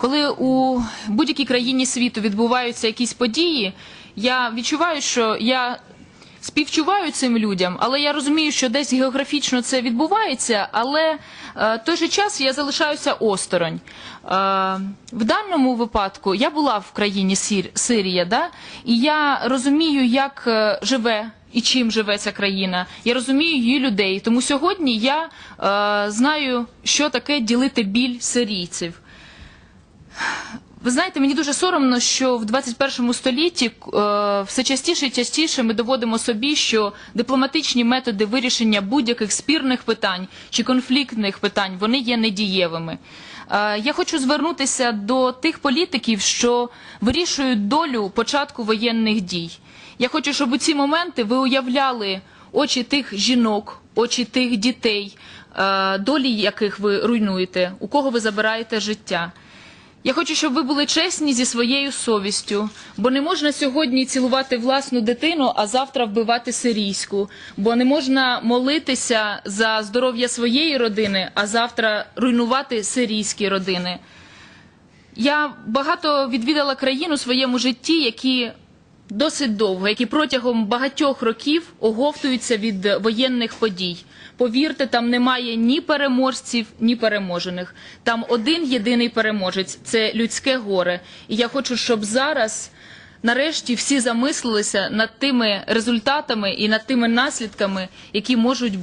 Коли у будь-якій країні світу відбуваються якісь події, я відчуваю, що я співчуваю цим людям, але я розумію, що десь географічно це відбувається, але е, той же час я залишаюся осторонь. Е, в даному випадку я була в країні Сір, Сирія, да? і я розумію, як е, живе. І чим живе ця країна, я розумію її людей. Тому сьогодні я е, знаю, що таке ділити біль сирійців. Ви знаєте, мені дуже соромно, що в 21 столітті е, все частіше і частіше ми доводимо собі, що дипломатичні методи вирішення будь-яких спірних питань чи конфліктних питань вони є недієвими. Е, я хочу звернутися до тих політиків, що вирішують долю початку воєнних дій. Я хочу, щоб у ці моменти ви уявляли очі тих жінок, очі тих дітей, е, долі яких ви руйнуєте, у кого ви забираєте життя. Я хочу, щоб ви були чесні зі своєю совістю, бо не можна сьогодні цілувати власну дитину, а завтра вбивати сирійську. Бо не можна молитися за здоров'я своєї родини, а завтра руйнувати сирійські родини. Я багато відвідала країн у своєму житті, які досить довго, які протягом багатьох років оговтуються від воєнних подій. Повірте, там немає ні переможців, ні переможених. Там один єдиний переможець це людське горе. І я хочу, щоб зараз. Нарешті всі замислилися над тими результатами і над тими наслідками, які можуть бути.